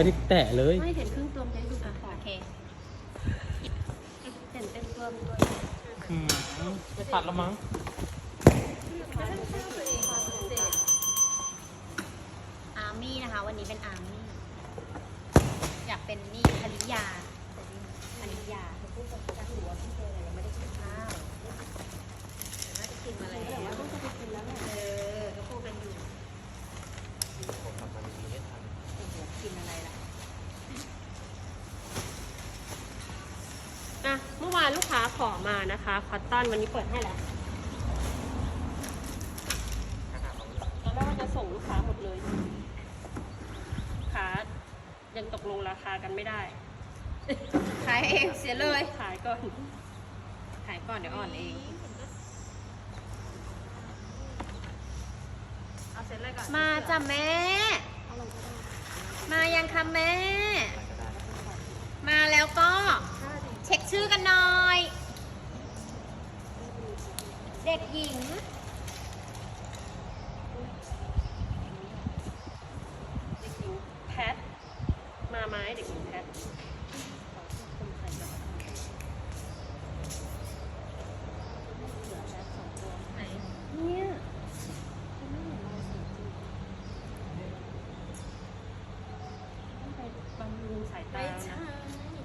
ไม่ได้แตะเลย ไม่เห็นครึ่งตัวมันจะดูอะแปลโอกเคๆเห็นเต็มตัวมันตัวอืมไม่ตัดแล้วมั้ง อาร์มี่นะคะ วันนี้เป็นอาร์มี่ อยากเป็นนี่ภริยาแต่นี่ภริยาพูดกับจักหัวพี่เจอยังไม่ได้กินข้าวน่าจะกินมาแล้ว แต่ว่าต้องจะไปกินแล้วแหละ เออก็พูดกันอยู่ ผมทำมันดีไม่ทัน โอ้โหกินอะไรล่ะ อะเมื่อวานลูกค้าขอ มานะคะคอตตอนวันนี้เปิดให้แล้วตอนแรกว่าจะส่งลูกค้าหมดเลยลูกค้ายังตกลงราคากันไม่ได้ ขายเองเสียเลย ขายก่อน ขายก่อนเดี๋ยวอ่อนเอง เอาเซ็ตอะไรก่อนมาจ้ะแม่ มายังคะแม่ มาแล้วก็ เช็คชื่อกันหน่อย เด็กหญิง เด็กหญิงแพท มาไหมเด็กหญิงแพท เนี่ยต้องไปบำรุงสายตา ไม่ นะ ใช่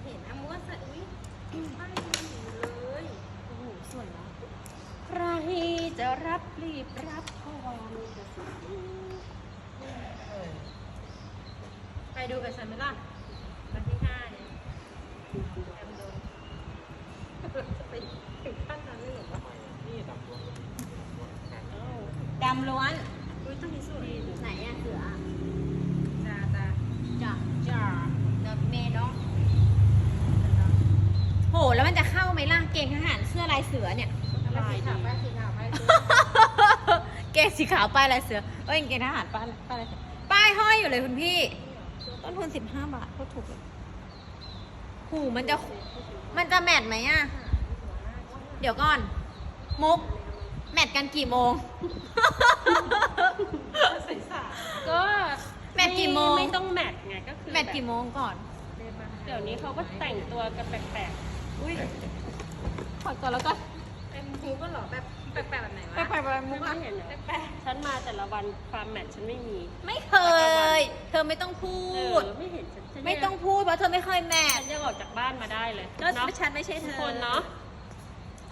เห็นอะมัวสะอุ้ยป้ายมันอยู่เลย โอ้โหสวยนะใครจะรับรีบรับเพราะว่ามีแต่สิ่งดีไป ดูกับฉันไหมล่ะวันที่ห้าเนี่ยแอมโดนไปถึงขั้นนั้นเลยเหรอวะนี่ดำรวมอ้าวดำล้วนอุ้ยต้องมีสูตรดีไหนอะเสืออะจ้าจ้าจ้ะจ้ะเนอะเมย์เนาะโหแล้วมันจะเข้าไหมล่ะ เกงทหารเสื้อลายเสือเนี่ยลายดีเกงสีขาวป้ายลายเสือเอ้ยกางเกงทหารป้ายป้ายอะไรป้ายห้อยอยู่เลยคุณพี่ ต้นทุนสิบห้าบาทก็ถูกเลยหูมันจะ มันจะแมทไหมอะเดี๋ยวก่อน มุก แมทกันกี่โมง ก็แมทกี่โมงไม่ต้องแมทไงก็คือแมทกี่โมงก่อน เดี๋ยวนี้เขาก็แต่งตัวกันแปลกอุ้ยขอตัวแล้วก็เป็นมูก็เหรอแบบ แปลกๆแบบไหนไปวะ ไปไปๆมุไม่กอะเห็นเหรอฉันมาแต่ละวันความแมทฉันไม่มีไม่เคย เธอไม่ต้องพูเอดอไม่เห็นฉันฉันไม่ต้องพูดเพราะเธอไม่เคยแมทฉันยังออกจากบ้านมาได้เลยก็เนาะฉันไม่ใช่เธทุกอคนเนาะ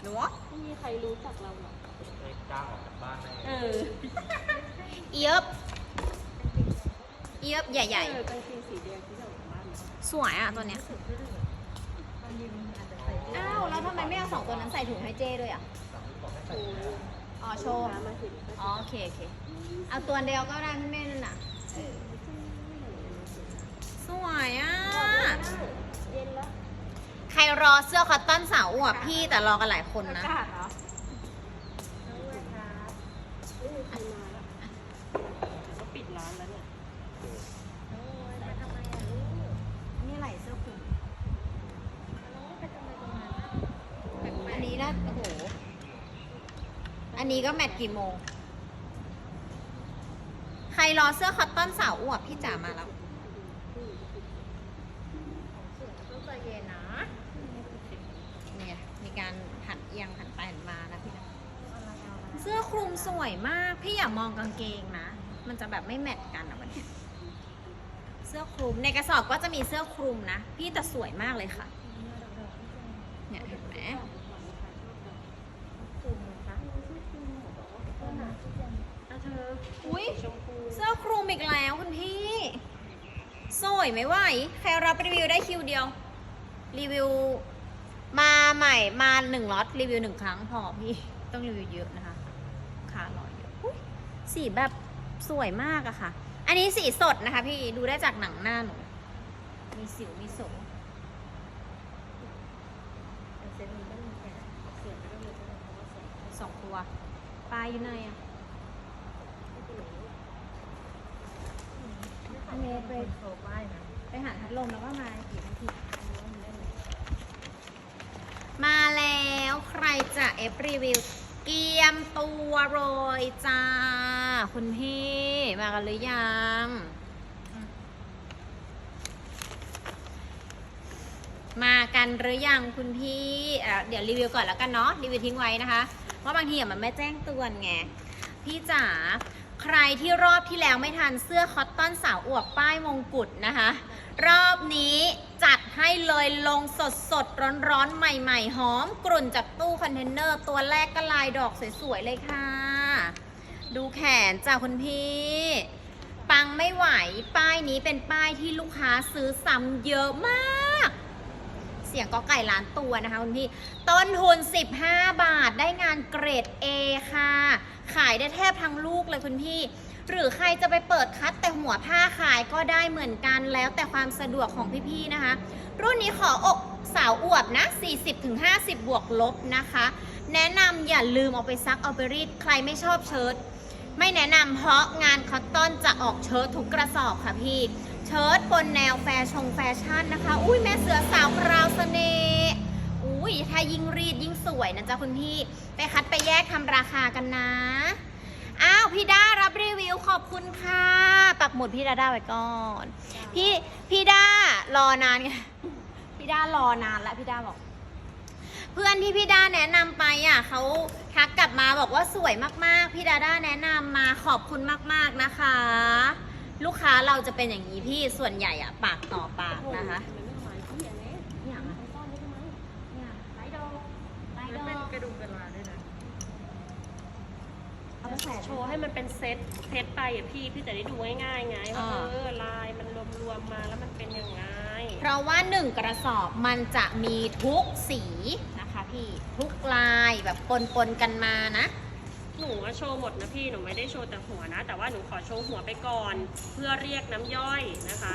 หนูไม่มีใครรู้จักเราหรอกเลยจ้างออกจากบ้านได้เออเอียบเอียบใหญ่ เออกางเกงสีแดงที่เราออกจากบ้านมาๆ สวยอะตัวเนี้ย อ้าว แล้วทำไมไม่เอาสองตัวนั้นใส่ถุงให้เจ้ด้วยอะ อ๋อโชว์อ๋อโอเคโอเค เอาตัวเดียวก็ได้พี่แม่นั่นน่ะเออสวยอะ เย็นแล้วใครรอเสื้อคอตตอนสาวอวบพี่แต่รอกันหลายคนนะ กาศเหรอไม่มีใครมาแล้วเขาปิดร้านแล้วเนี่ย นี่ไหลเสื้อคลุมอันนี้นะโอ้โห อันนี้ก็แมทกี่โมง ใครรอเสื้อคอตตอนสาวอวบพี่จ๋ามาแล้วต้องใจเย็นนะเนี่ยมีการหันเอียงหันไปหันมานะพี่นะเสื้อคลุมสวยมาก พี่อย่ามองกางเกงนะ มันจะแบบไม่แมทกันอะวันเนี้ยเสื้อคลุมในกระสอบก็จะมีเสื้อคลุมนะ พี่แต่สวยมากเลยค่ะ เนี่ยเห็นไหม อุ้ยเสื้อคลุมอีกแล้วคุณพี่สวยไหมไหว ใครรับรีวิวได้คิวเดียว รีวิว มาใหม่มาหนึ่งล็อตรีวิวหนึ่งครั้งพอพี่ ต้องรีวิวเยอะนะคะคารอยเยอะอสีแบบสวยมากอะค่ะ อันนี้สีสดนะคะพี่ดูได้จากหนังหน้าหนูมีสิวมีสงเซตนี้ก็มีแค่เสือไม่ต้องมีก็ได้เพราะว่าเสือสองตัวปลายอยู่ไหนอะ อันนี้ไปโชว์ป้ายนะไปหาพัดลมแล้วก็มากี่นาทีมาแล้วใครจะเอฟรีวิว เกียมตัวโรยจ้า คุณพี่ มากันหรือยังมากันหรือยังคุณพี่เดี๋ยวรีวิวก่อนแล้วกันเนาะรีวิวทิ้งไว้นะคะเพราะบางทีมันไม่แจ้งเตือนไง พี่จ๋า ใครที่รอบที่แล้วไม่ทันเสื้อคอตตอนสาวอวบป้ายมงกุฎนะคะ รอบนี้จัดให้เลยลงสดสดร้อนร้อนใหม่ๆหอมกลุ่นจากตู้คอนเทนเนอร์ ตัวแรกก็ลายดอกสวยๆเลยค่ะ ดูแขนจ้ะคุณพี่ ปังไม่ไหวป้ายนี้เป็นป้ายที่ลูกค้าซื้อซ้ำเยอะมาก เสียงก็ไก่ล้านตัวนะคะคุณพี่ ต้นทุน 15 บาทได้งานเกรด A ค่ะ ขายได้แทบทั้งลูกเลยคุณพี่ หรือใครจะไปเปิดคัดแต่หัวผ้าขายก็ได้เหมือนกันแล้วแต่ความสะดวกของพี่ๆนะคะ รุ่นนี้ขออกสาวอวบนะ 40-50 บวกลบนะคะ แนะนำอย่าลืมเอาไปซักเอาไปรีดใครไม่ชอบเชิ้ตไม่แนะนำเพราะงานคอตตอนจะออกเชิ้ตทุกกระสอบค่ะพี่ เชิ้ตบนแนวแฟชั่นแฟชั่นนะคะ อุ้ยแม่เสือสาวคราวเสน่ห์ อุ้ยถ้ายิ่งรีดยิ่งสวยนะจ๊ะคุณพี่ ไปคัดไปแยกทำราคากันนะ อ้าวพี่ด้ารับรีวิวขอบคุณค่ะ ปักหมุดพี่ดาด้าไว้ก่อน พี่พี่ด้ารอนานไง พี่ด้ารอนานแล้วพี่ด้าบอก เพื่อนที่พี่ด้าแนะนำไปอะเขาทักกลับมาบอกว่าสวยมากๆ พี่ดาด้าแนะนำมาขอบคุณมากๆนะคะ ลูกค้าเราจะเป็นอย่างนี้พี่ส่วนใหญ่อะปากต่อปากนะคะ โชว์ให้มันเป็นเซตเซตไปอะพี่พี่จะได้ดูง่ายๆไงว่าอ่า เออลายมันรวมๆมาแล้วมันเป็นยังไงเพราะว่าหนึ่งกระสอบมันจะมีทุกสีนะคะพี่ทุกลายแบบปนๆกันมานะ หนูว่าโชว์หมดนะพี่หนูไม่ได้โชว์แต่หัวนะ แต่ว่าหนูขอโชว์หัวไปก่อน เพื่อเรียกน้ำย่อยนะคะ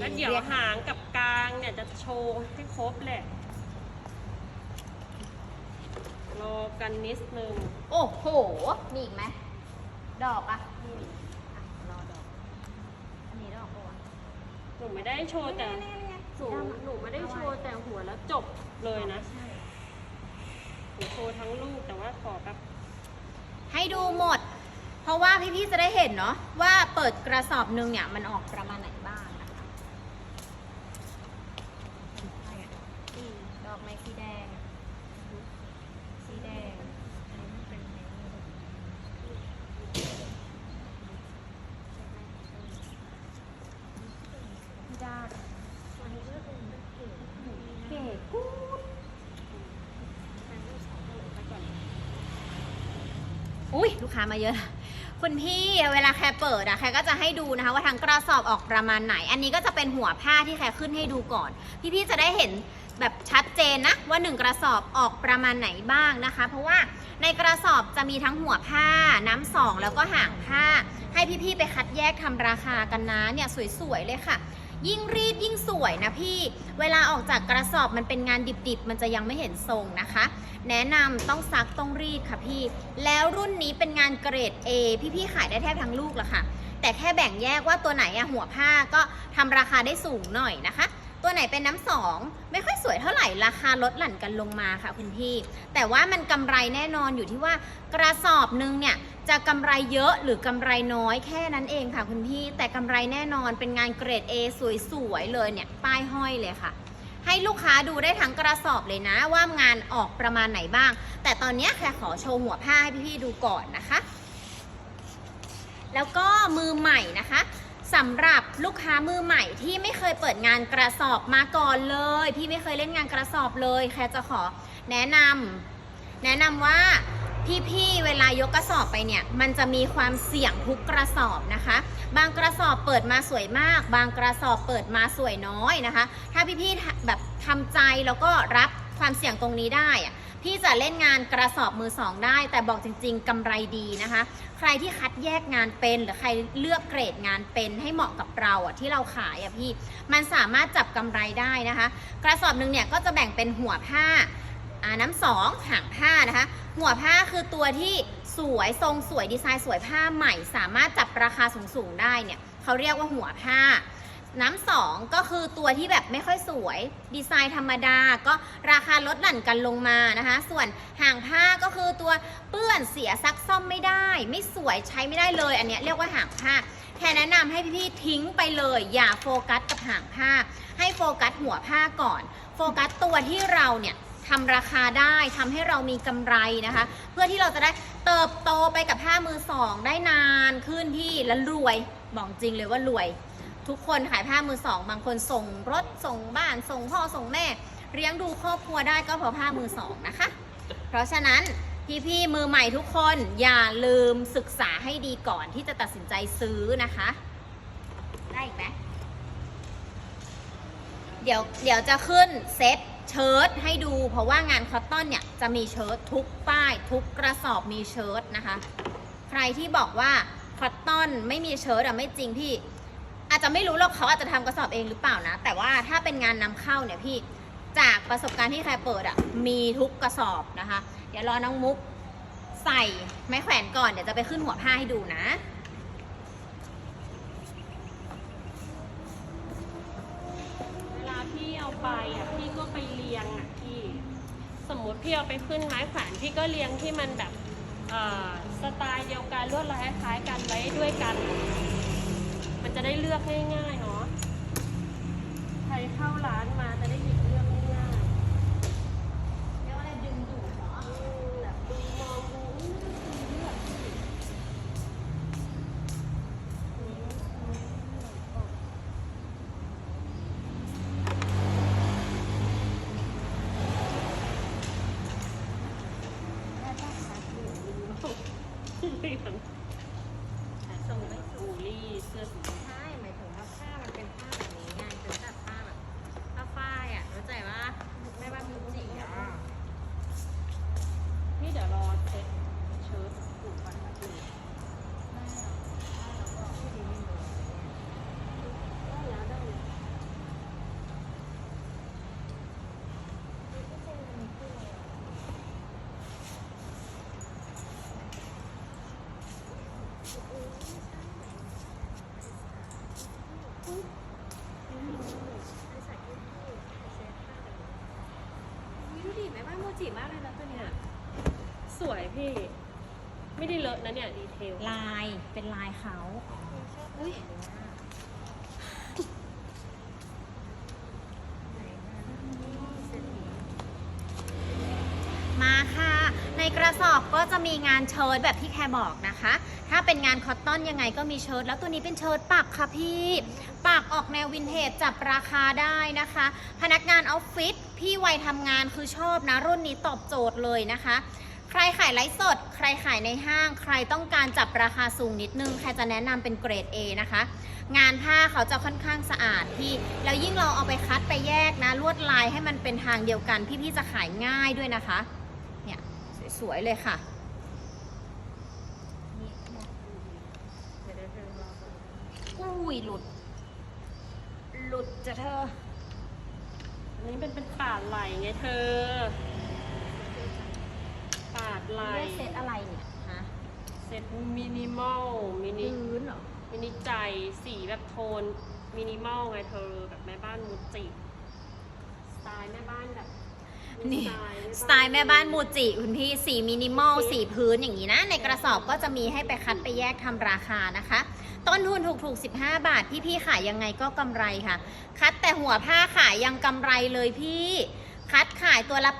แล้วเดี๋ยวหางกับกลางเนี่ยจะโชว์ให้ครบแหละ รอกันนิดนึงโอ้โห มีอีกไหม ดอกอะนี่อะรอดอก อันนี้ดอกปะวะหนูไม่ได้โชว์แต่นี่ไงหนูหนูไม่ได้โชว์แต่หัวแล้วจบเลยนะใช่ หนูโชว์ทั้งลูกแต่ว่าขอแบบให้ดูหมด เพราะว่าพี่ๆจะได้เห็นเนาะว่าเปิดกระสอบหนึ่งเนี่ยมันออกประมาณไหนบ้างนะคะอืมดอกไม้สีแดง สีแดง อันนี้มันเป็นไม้พี่ดาเก๋กูด อุ้ยลูกค้ามาเยอะ คุณพี่เวลาแคร์เปิดอะแคร์ก็จะให้ดูนะคะ ว่าทางกระสอบออกประมาณไหน อันนี้ก็จะเป็นหัวผ้าที่แคร์ขึ้นให้ดูก่อน พี่ๆจะได้เห็นแบบชัดเจนนะว่าหนึ่งกระสอบออกประมาณไหนบ้างนะคะ เพราะว่าในกระสอบจะมีทั้งหัวผ้าน้ำสองแล้วก็ห่างผ้า ให้พี่ๆไปคัดแยกทำราคากันนะเนี่ยสวยๆเลยค่ะ ยิ่งรีดยิ่งสวยนะพี่ เวลาออกจากกระสอบมันเป็นงานดิบๆ มันจะยังไม่เห็นทรงนะคะ แนะนำต้องซักต้องรีดค่ะพี่ แล้วรุ่นนี้เป็นงานเกรด A พี่ๆขายได้แทบทั้งลูกละค่ะ แต่แค่แบ่งแยกว่าตัวไหนอะหัวผ้าก็ทำราคาได้สูงหน่อยนะคะ ตัวไหนเป็นน้ำสองไม่ค่อยสวยเท่าไหร่ราคาลดหลั่นกันลงมาค่ะคุณพี่ แต่ว่ามันกำไรแน่นอนอยู่ที่ว่ากระสอบนึงเนี่ยจะกำไรเยอะหรือกำไรน้อยแค่นั้นเองค่ะคุณพี่ แต่กำไรแน่นอนเป็นงานเกรด A สวยๆเลยเนี่ยป้ายห้อยเลยค่ะ ให้ลูกค้าดูได้ทั้งกระสอบเลยนะ ว่างานออกประมาณไหนบ้าง แต่ตอนนี้แค่ขอโชว์หัวผ้าให้พี่ๆดูก่อนนะคะ แล้วก็มือใหม่นะคะ สำหรับลูกค้ามือใหม่ที่ไม่เคยเปิดงานกระสอบมาก่อนเลย พี่ไม่เคยเล่นงานกระสอบเลยแค่จะขอแนะนำแนะนำว่าพี่ๆเวลายกกระสอบไปเนี่ย มันจะมีความเสี่ยงทุกกระสอบนะคะ บางกระสอบเปิดมาสวยมาก บางกระสอบเปิดมาสวยน้อยนะคะ ถ้าพี่ๆแบบทำใจแล้วก็รับความเสี่ยงตรงนี้ได้ พี่จะเล่นงานกระสอบมือสองได้ แต่บอกจริง ๆกำไรดีนะคะ ใครที่คัดแยกงานเป็น หรือใครเลือกเกรดงานเป็นให้เหมาะกับเราอะที่เราขายอะพี่ มันสามารถจับกำไรได้นะคะ กระสอบหนึ่งเนี่ยก็จะแบ่งเป็นหัวผ้าอ่าน้ำสองหางผ้านะคะ หัวผ้าคือตัวที่สวยทรงสวยดีไซน์สวยผ้าใหม่ สามารถจับราคาสูงๆได้เนี่ยเขาเรียกว่าหัวผ้า น้ำสองก็คือตัวที่แบบไม่ค่อยสวย ดีไซน์ธรรมดาก็ราคาลดหลั่นกันลงมานะคะ ส่วนห่างผ้าก็คือตัวเปื้อนเสียซักซ่อมไม่ได้ ไม่สวยใช้ไม่ได้เลย อันเนี้ยเรียกว่าห่างผ้าแค่แนะนำให้พี่ๆทิ้งไปเลย อย่าโฟกัสกับหางผ้า ให้โฟกัสหัวผ้าก่อน โฟกัสตัวที่เราเนี่ยทำราคาได้ทำให้เรามีกำไรนะคะ เพื่อที่เราจะได้เติบโตไปกับผ้ามือสองได้นานขึ้นพี่และรวยบอกจริงเลยว่ารวย ทุกคนขายผ้ามือสอง บางคนส่งรถส่งบ้านส่งพ่อส่งแม่เลี้ยงดูครอบครัวได้ก็เพราะผ้ามือสองนะคะ เพราะฉะนั้นพี่ๆมือใหม่ทุกคนอย่าลืมศึกษาให้ดีก่อนที่จะตัดสินใจซื้อนะคะ ได้อีกไหมเดี๋ยวเดี๋ยวจะขึ้นเซ็ตเชิ้ตให้ดู เพราะว่างานคอตตอนเนี่ยจะมีเชิ้ตทุกป้าย ทุกกระสอบมีเชิ้ตนะคะ ใครที่บอกว่าคอตตอนไม่มีเชิ้ตอะไม่จริงพี่ อาจจะไม่รู้หรอกเขาอาจจะทำกระสอบเองหรือเปล่านะ แต่ว่าถ้าเป็นงานนำเข้าเนี่ยพี่จากประสบการณ์ที่ใครเปิดอะมีทุกกระสอบนะคะ เดี๋ยวรอน้องมุกใส่ไม้แขวนก่อนเดี๋ยวจะไปขึ้นหัวผ้าให้ดูนะเวลาพี่เอาไปอะพี่ก็ไปเรียงอะพี่ สมมติพี่เอาไปขึ้นไม้แขวนพี่ก็เรียงที่มันแบบอ่อสไตล์เดียวกันลวดลายคล้ายกันไว้ด้วยกัน มันจะได้เลือกง่ายๆเนาะใครเข้าร้านมาจะได้หยิบเลือกง่ายๆเรียกว่าอะไรดึงดูดเหรอแบบดูมองดูเลือกเหลืองส่งไม่ส บู วย ลลี่เสื้อสี ใช่หมายถึงว่าผ้ามันเป็นผ้าแบบนี้ไงเป็นแบบผ้าแบบผ้าฝ้ายอะเข้าใจว่าไม่ว่ามูจิอะ นี่เดี๋ยวรอเซ็ตเชิ้ตผูกก่อนนะพี่ได้แล้วได้แล้ว ดูดิแม่บ้านโม จิมากเลยนะตัวเนี้ยสวยพี่ ไม่ได้เลอะนะเนี่ยดีเทลลายเป็นลายเขาอุ้ยมาค่ะ ในกระสอบก็จะมีงานเชิ้ตแบบที่แคร์บอกนะคะ ถ้าเป็นงานคอตตอนยังไงก็มีเชิ้ตแล้วตัวนี้เป็นเชิ้ตปักค่ะพี่ ปักออกแนววินเทจจับราคาได้นะคะ พนักงานออฟฟิศ พี่วัยทำงานคือชอบนะรุ่นนี้ตอบโจทย์เลยนะคะ ใครขายไลฟ์สด ใครขายในห้าง ใครต้องการจับราคาสูงนิดนึงใครจะแนะนำเป็นเกรด A นะคะ งานผ้าเขาจะค่อนข้างสะอาดพี่แล้วยิ่งเราเอาไปคัดไปแยกนะลวดลายให้มันเป็นทางเดียวกัน พี่ๆจะขายง่ายด้วยนะคะเนี่ยสวยๆเลยค่ะอุ้ยหลุด หลุดจะเธอ อันนี้เป็นเป็นปาดไหลไงเธอ ปาดไหลเลือกเซตอะไรเนี่ยฮะเซ็ตมินิมอลมินิพื้นเหรอมินิใจสีแบบโทนมินิมอลไงเธอแบบแม่บ้านมูจิสไตล์แม่บ้านแบบนี่สไตล์แม่บ้านมูจิคุณพี่สีมินิมอลสีพื้นอย่างนี้นะ ในกระสอบก็จะมีให้ไปคัดไปแยกทำราคานะคะ ต้นทุนถูกๆ15 บาท พี่ๆขายยังไงก็กำไรค่ะ คัดแต่หัวผ้าขายยังกำไรเลยพี่คัดขายตัวละ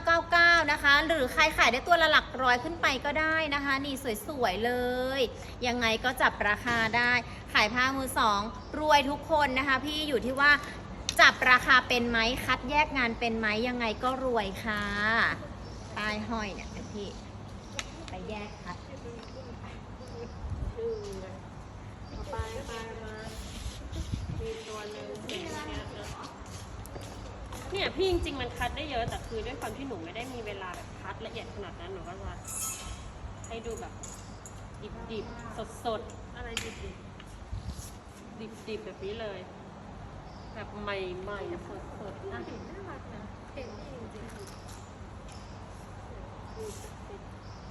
8999 นะคะ หรือใครขายได้ตัวละหลักร้อยขึ้นไปก็ได้นะคะ นี่สวยๆเลย ยังไงก็จับราคาได้ ขายผ้ามือสองรวยทุกคนนะคะ พี่อยู่ที่ว่าจับราคาเป็นไหมคัดแยกงานเป็นไหมยังไงก็รวยค่ะป้ายห้อยเนี่ยเป็นที่ ไปแยกคัด ชื่อเลยเอาไปไปมามีตัวหนึ่งเสียงเนี่ย เนี่ยพี่จริงๆมันคัดได้เยอะแต่คือด้วยความที่หนูไม่ได้มีเวลาแบบคัดละเอียดขนาดนั้นหนูก็จะให้ดูแบบดิบๆสดๆอะไรดิบๆดิบๆแบบนี้เลย แบบใหม่ๆสดๆนะน่ารักนะเห็นดีจริงๆ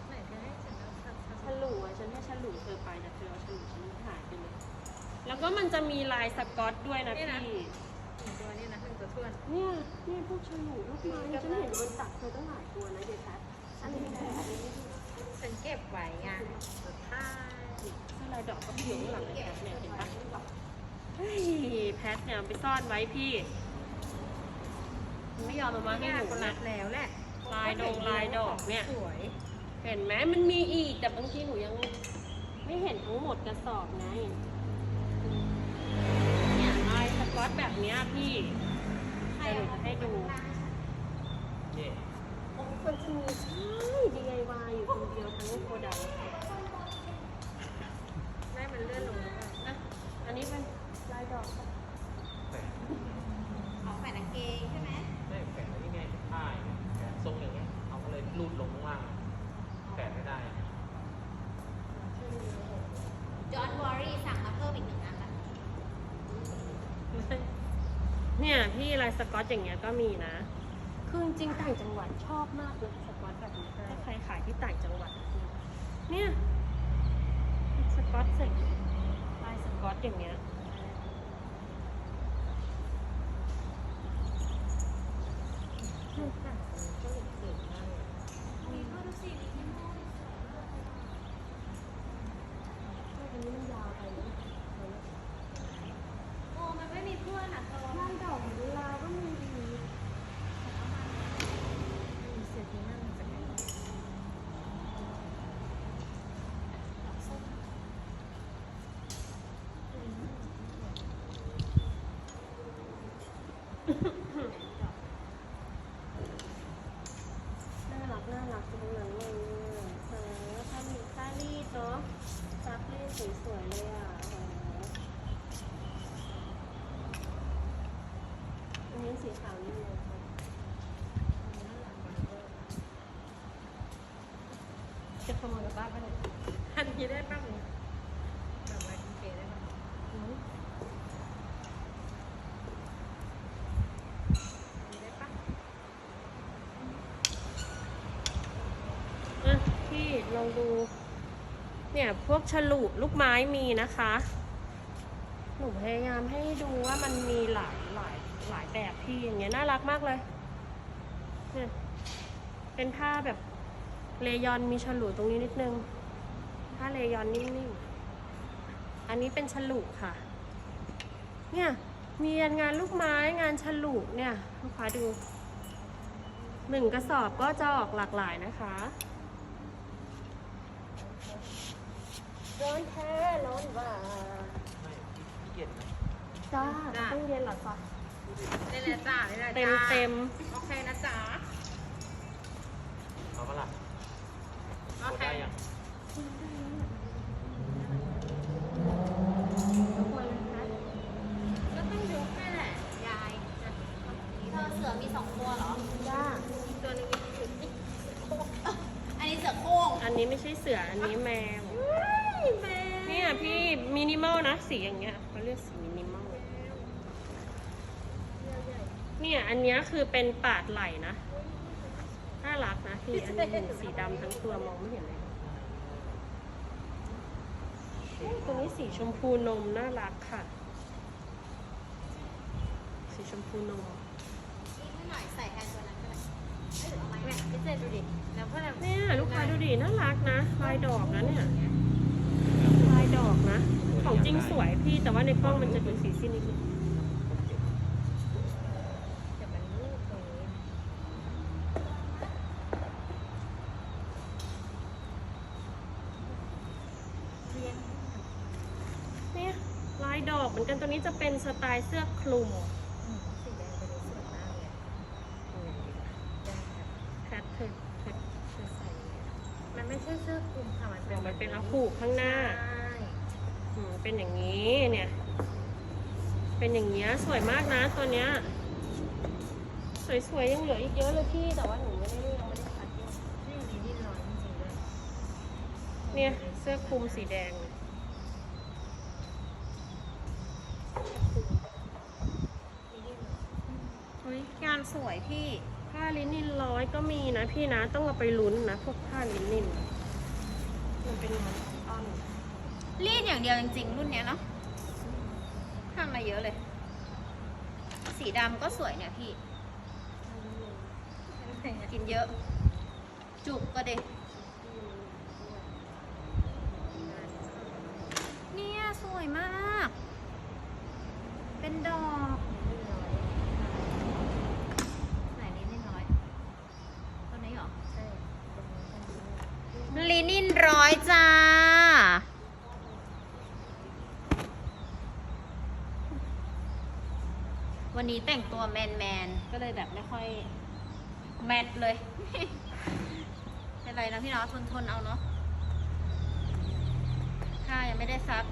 ไหนจะให้ฉันเอาฉลูอะฉันให้ฉลูเธอไปแต่เธอเอาฉลูฉันหายไปเลยแล้วก็มันจะมีลายสกอตด้วยนะพี่ตัวนี่นะ หนึ่งตัวท้วนเนี่ยเนี่ยพวกฉลูลูกไม้ฉันเห็นบนตักเธอตั้งหลายตัวนะเดี๋ยวแพทอันนี้แพทอันนี้ฉันเก็บไว้ไงสุดท้ายฉถ้าลายดอกก็ไปอยู่ข้างหลังเลยแพทเนี่ยเห็นปะเฮ้ยแพทเนี่ยไปซ่อนไว้พี่มันไม่ยอมเอามาให้หนูคนนะรักแล้วแหละลายดงลายดอกเนี่ยสวยเห็นไหมมันมีอีกแต่บางทีหนูยังไม่เห็นทั้งหมดกระสอบไงเนี่ยลายสก๊อตแบบเนี้ยพี่เดี๋ยวหนูจะให้ดูนี่โอ้มันจะมีใช่ DIY อยู่คนเดียวทั้งโกดังได้มันเลื่อนลงแล้วอะอันนี้เป็นลายดอกปะแฝงเอาแผ่นกางเกงใช่ไหม ไม่แฝงไว้นี่ไงผ้าอย่างเงี้ยแฝงทรงอย่างเงี้ยเขาก็เลยรูดลงข้างล่างแฝงไม่ได้ จอร์ดวอรี่สั่งมาเพิ่มอีกหนึ่งอันละ เนี่ยพี่ลายสก๊อตอย่างเงี้ยก็มีนะ คือจริงๆต่างจังหวัดชอบมากเลยสก๊อตแบบนี้ถ้าใครขายที่ต่างจังหวัดอะเนี่ยสก๊อตเสร็จลายสก๊อตอย่างเงี้ยมีเพื่อนดูสิมีที่โม่ด้วย อันนี้มันยาวไปนะ โอ้มันไม่มีเพื่อนอะเธอ ลายดอกเวลาก็มี เสียทีนั่งจากไหน น่ารักน่ารักตรงนั้นเลยอะเออถ้ามีค่ารีดเนาะซักรีด สวยๆเลยอะอันนี้สีขาวนี่เลยค่ะจะขโมยกลับบ้านปะเนี่ยอันนี้ได้ป่ะมึงแบบว่ากินเก๋ได้ป่ะอืมอันนี้ได้ป่ะอะพี่ลองดู เนี่ยพวกฉลุลูกไม้มีนะคะหนูพยายามให้ดูว่ามันมีหลายหลายหลายแบบพี่อย่างเงี้ยน่ารักมากเลยเนี่ยเป็นผ้าแบบเลยอนมีฉลุตรงนี้นิดนึง ผ้าเลยอนนิ่มๆ อันนี้เป็นฉลุค่ะ เนี่ยมีงานลูกไม้งานฉลุเนี่ยลูกค้าดูหนึ่งกระสอบก็จะออกหลากหลายนะคะ ร้อนแท้ร้อนว่าไม่ขี้เกียจนะจ้าต้องเย็นเหรอจ๊ะนี่แหละจ้านี่แหละเต็มจ้าเต็มโอเคนะจ๊ะเอาปะล่ะโอโคเค ได้ยัง ยกมาเลยนะ ก็ต้องยกแม่แหละ ยายเธอเสือมีสองตัวเหรอ จ้า อีกตัวหนึงมีอยู่ที่ อันนี้เสือโคร่ง อันนี้ไม่ใช่เสือ อันนี้แมว แม่ เนี่ยพี่มินิมอลนะ สีอย่างเงี้ยเขาเรียกสีมินิมอลเนี่ยอันเนี้ยคือเป็นปาดไหลนะน่ารักนะพี่อันนี้สีดำทั้งตัวมองไม่เห็นเลยตัวนี้สีชมพูนมน่ารักค่ะ สีชมพูนมอีกไม่หน่อยใส่แทนตัวนั้นก็ได้เอ้ยหรือเอาไม้แม่มาพี่เจดูดิแล้วพ่อแบบเนี่ยลูกค้าดูดิน่ารักนะลายดอกนะเนี่ยลายดอกนะ ของจริงสวยพี่แต่ว่าในกล้องมันจะดูสีสิ้นนิดนึงเนี่ยลายดอกเหมือนกันตัวนี้จะเป็นสไตล์เสื้อคลุมสีแดงตัวนี้สวยมากเลยได้ค่ะ แพทเธอเธอเธอใส่เนี่ย มันไม่ใช่เสื้อคลุมค่ะ มัน เดี๋ยวมันเป็นอาผูกข้างหน้า ใช่ อืมเป็นอย่างนี้เนี่ย เป็นอย่างเงี้ย สวยมากนะตัวเนี้ย สวยๆ ยังเหลืออีกเยอะเลยพี่ แต่ว่าหนูไม่ได้ยังไม่ได้คัดเยอะนี่มีดิ้นร้อนจริงๆด้วยเนี่ย เสื้อคลุมสีแดงมีดิ้นร้อนเฮ้ยงานสวยพี่ ผ้าลินินร้อยก็มีนะพี่นะ ต้องเอาไปลุ้นนะพวกผ้าลินิน มันเป็นงานอ้อน รีดอย่างเดียวจริงๆ รุ่นเนี้ยเนาะทำมาเยอะเลย สีดำก็สวยเนี่ยพี่ กินเยอะ จุกก็เด็สวยมาก เป็นดอก ไหนลินินร้อยตัวนี้เหรอ ใช่ตรงนี้ตรงนี้ ลินินร้อยจ้า วันนี้แต่งตัวแมนแมนๆก็เลยแบบไม่ค่อยแมทเลย เป็นไรนะพี่เนาะทนทนๆเอาเนาะค่ายังไม่ได้ซัก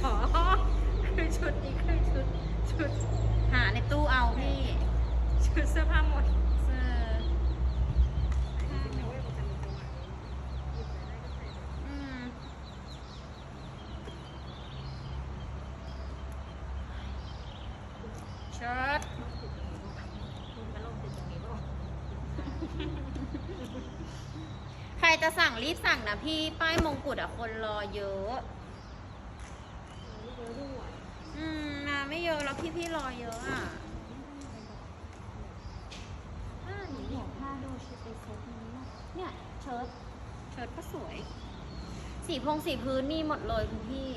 ขอคือชุดนี้คือชุดชุด หาในตู้เอาพี่ ชุดเสื้อผ้าหมด เออ จริงๆนะเว้ยมันจะมีจังหวะนี้หยิบไปได้ก็ใส่เลย อืมเชิด มันลงติดตรงนี้ป่ะ ใครจะสั่งรีบสั่งนะพี่ ป้ายมงกุฎ อะคนรอเยอะเยอะด้วยอืมมาไม่เยอะแล้วพี่พี่ๆรอเยอะอะผ้าหนีอยากผ้าดูชุดไปเซ็ตนี้อะเนี่ยเชิ้ตเชิ้ตก็สวย สีพงสีพื้นมีหมดเลยคุณพี่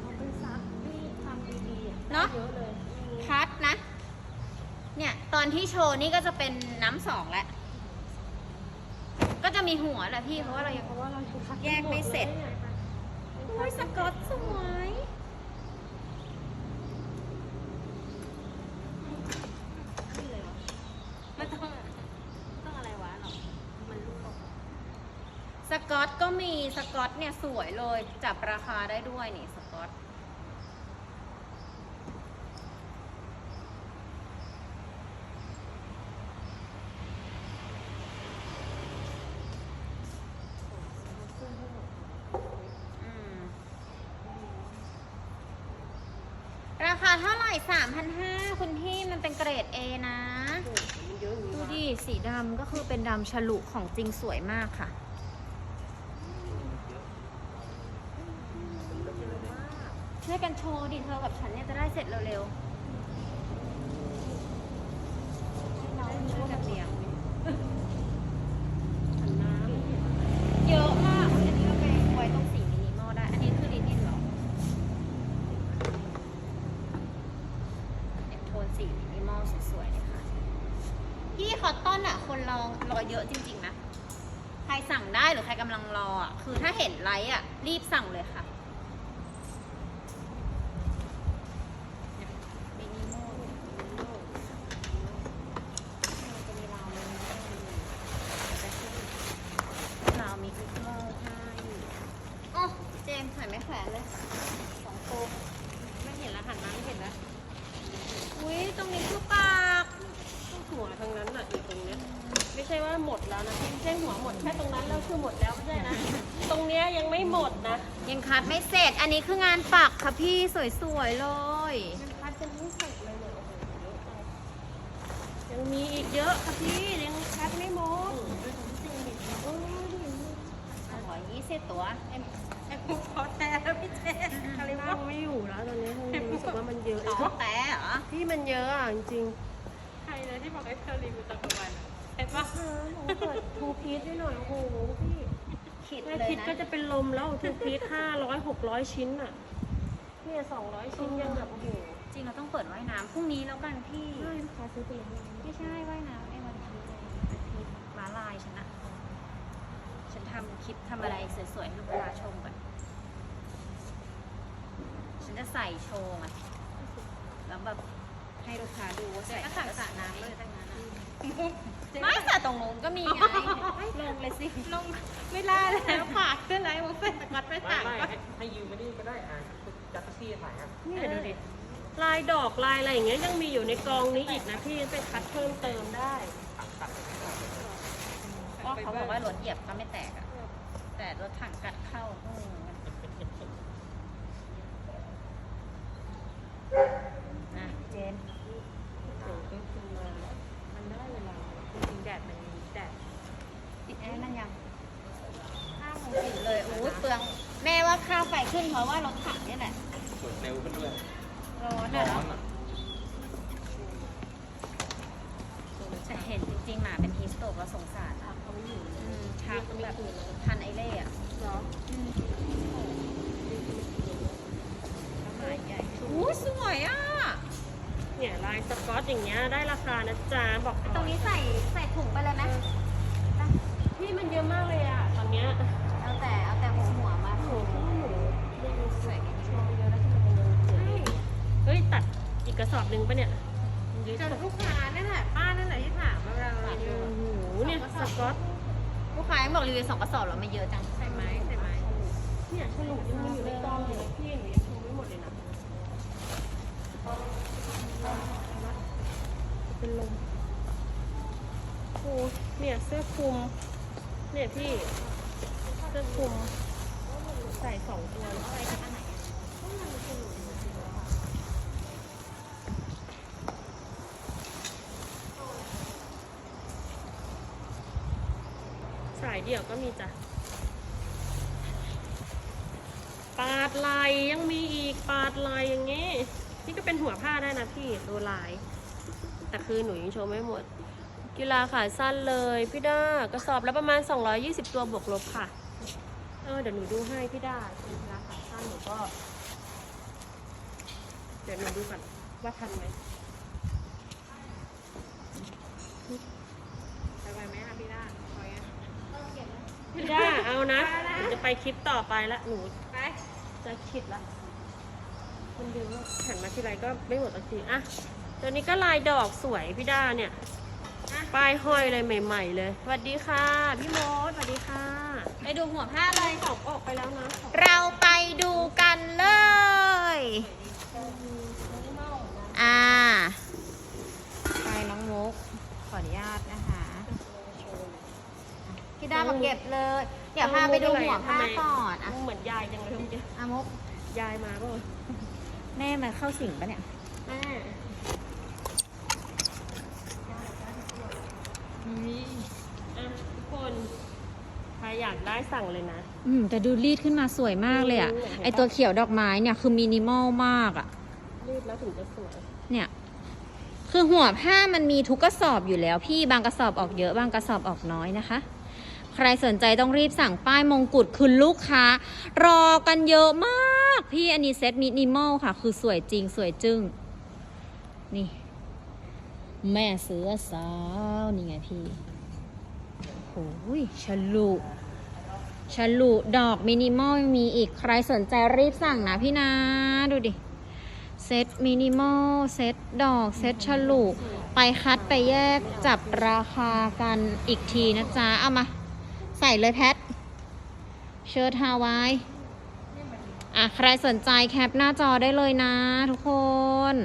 เอาไปซักที่ทำดีๆอะเนอะ เยอะเลยอืมคัดนะ เนี่ย ตอนที่โชว์นี่ก็จะเป็นน้ำสองแล้วก็ จะมีหัวแหละพี่เพราะว่าเรายังเพราะว่าเรายังคัดแยกไม่เสร็จหดเลยอะอุ้ยสกอตสวย ไม่ต้อง ต้องอะไรวะหรอมันลูกสกอตก็มีสกอตเนี่ยสวยเลยจับราคาได้ด้วยนี่สกอต อืม รา คาเท่าไหร่สามพันห้าคุณพี่มันเป็นเกรด A นะ มันเยอะอย่างดูนี้วะดิสีดำก็คือเป็นดำฉลุของจริงสวยมากค่ะ ช่วยกันโชว์ดิเธอกับฉันเนี่ยจะได้เสร็จเร็วๆให้เราช่วยกันเรียง หันน้ำ เยอะมาก อันนี้เราไปไว้ตรงสีมินิมอลได้ อันนี้คือลินินเหรอเนี่ยโทนสีมินิมอลสวยๆเลยค่ะ พี่คอตตอนอะ คนรอรอเยอะจริงๆนะ ใครสั่งได้หรือใครกำลังรออะ คือถ้าเห็น ไลฟ์อะรีบสั่งเลยค่ะมินิมอลจะมีราวมินิมอลราวมินิมอลให้โอ้เจมส์ใส่ไม่แขวนเลยสองตัว ไม่เห็นแล้วหันมาไม่เห็นแล้ว อุ้ยตรงนี้คือปาก หัวทั้งนั้นอะอยู่ตรงเนี้ยไม่ใช่ว่าหมดแล้วนะพี่ไม่ใช่หัวหมดแค่ตรงนั้นแล้วคือหมดแล้วไม่ใช่นะ ตรงเนี้ยยังไม่หมดนะ ยังคัดไม่เสร็จ อันนี้คืองานปักค่ะพี่สวยๆเลยยังคัดกันไม่เสร็จเลยเนี่ยโอ้โหเยอะไปยังมีอีกเยอะค่ะพี่ยังคัดไม่หมดโอ้ยดิสองร้อยยี่สิบตัวเอ็มไอ้พวกพอแท้แล้วพี่เจนอะไรนั่วะงไม่อยู่แล้วตอนนี้รู้สึกว่ามันเยอะต่อแต่เหรอพี่มันเยอะอะจริงใครเลยที่บอกให้เธอรีวิวตอนกลางวันอะเห็นๆปะเออหนูเปิดทูพีซให้หน่อยโอ้โหพี่ คิดแค่เลยคิดนะก็จะเป็นลมแล้วทูพีซห้าร้อยหกร้อยชิ้นอะเนี่ยสองร้อยชิ้นยังแบบโอ้โหจริงเราต้องเปิดว่ายน้ำพรุ่งนี้แล้วกันพี่ ใช่ลูกค้าซื้อไปเลยไม่ใช่ว่ายน้ำไอ้วันอาทิตย์เลยอาทิตย์ม้าลายฉันอะฉันทำคลิปทำอะไรสวยๆให้ลูกค้าชมก่อน ฉันจะใส่โชว์ไงแล้วแบบให้ลูกค้าดูว่าใส่ก็สั่งสระน้ำเลยทั้งนั้นอะ ไม่ใส่ตรงนู้นก็มีไงลงเลยสิ ลงไม่ได้แล้วผ่าขึ้นไรมึงเป็นสกัดไม่ไม่ต่างไม่ปะให้ให้ยืมไม่ได้ก็ได้อะจักรซี่ถ่ายอะเนี่ยดูดิ ลายดอกลายอะไรอย่างเงี้ยยังมีอยู่ในกองนี้อีกนะพี่ไปคัดเพิ่มเติมได้ตัดตัดก็เขาบอกว่ารถเหยียบก็ไม่แตกอะแต่รถถังกัดเข้าอืมนะเจน โอ้โหคุณมามันได้เวลาจริงๆแดดมันแดด ปิดแอร์นั่นยังห้าโมงสิบเลยโอ้ยเปลือง แม่ว่าค่าไฟขึ้น เพราะว่ารถถังนี่แหละกดเร็วขึ้นด้วยร้อนร้อะอนอะจะเห็นจริงๆหมาเป็นฮีสโตกเราสงสารผักตรงไม่อยู่อืมชักไม่แบบคืนเลยพันไอเล่อะเนาะหมายใหญ่อู้สวยอะ เนี่ยลายสกอตอย่างเงี้ยได้ราคานะจ๊ะบอกก่อตรงนี้ใส่ใส่ รีวิวสองกระสอบแล้วไม่เยอะจัง ใส่ไหมใส่ไหมเนี่ยฉลุยังมีอยู่ในกองเลยพี่หนูยังชว์ไม่หมดเลยนะเป็นลมโอ้เนี่ยเสื้อคลุม เนี่ยพี่เสื้อคลุมใส่สองตัวเลยสาย เดี่ยวก็มีจ้ะปาดลายยังมีอีกปาดลายอย่างงี้ นี่ก็เป็นหัวผ้าได้นะพี่ดูลาย แต่คือหนูยังโชว์ไม่หมด กีฬาขาสั้นเลยพี่ด้ากระสอบและประมาณ 220 ตัวบวกลบค่ะ เออเดี๋ยวหนูดูให้พี่ด้ากีฬาขาสั้นหนูก็ เดี๋ยวหนูดูก่อนว่าทันไหมไปไปไหมคะพี่ด้า พี่ด้าเอานะหนูจะไปคลิปต่อไปละหนูไป จะคิดละมันเยอะหันมาทีไรก็ไม่หมดสักทีอะตัวนี้ก็ลายดอกสวยพี่ด้าเนี่ยป้ายห้อยเลยใหม่ ๆ เลยสวัสดีค่ะ พี่โมดสวัสดีค่ะไปดูหัวผ้าเลยสองออกไปแล้วนะสองเราไปดูกันเลย อ่า ไปน้องมุกขออนุญาตนะคะพี่ด้ามาเก็บเลย เดี๋ยวพาไปดูหัวผ้าก่อนอะเหมือนยายจังเลยเมื่อกี้อามุกยายมาเปล่าแม่มาเข้าสิงปะเนี่ยแม่อะทุกคนใครอยากได้สั่งเลยนะ อืมแต่ดูรีดขึ้นมาสวยมากเลยอะอืมเห็นปะไอตัวเขียวดอกไม้เนี่ยคือมินิมอลมากอะ รีบแล้วถึงจะสวย เนี่ย คือหัวผ้ามันมีทุกกระสอบอยู่แล้ว พี่บางกระสอบออกเยอะ บางกระสอบออกน้อยนะคะใค รสนใจต้องรีบสั่งป้ายมงกุฎคือลูกค้า รอกันเยอะมาก พี่อันนี้เซ็ตมินิมอลค่ะ คือสวยจริงสวยจึ้ง นี่ แม่เสือสาว นี่ไงพี่โอ้ยฉลุฉลุดอกมินิมอลยังมีอีกใครสนใจรีบสั่งนะพี่นะ ดูดิ เซตมินิมอลเซตดอก เซตฉลุ ไปคัดไปแยกจับราคากันอีกทีนะจ๊ะ เอามา ใส่เลยแพท เชิญฮาวายอะ ใครสนใจแคปหน้าจอได้เลยนะทุกคน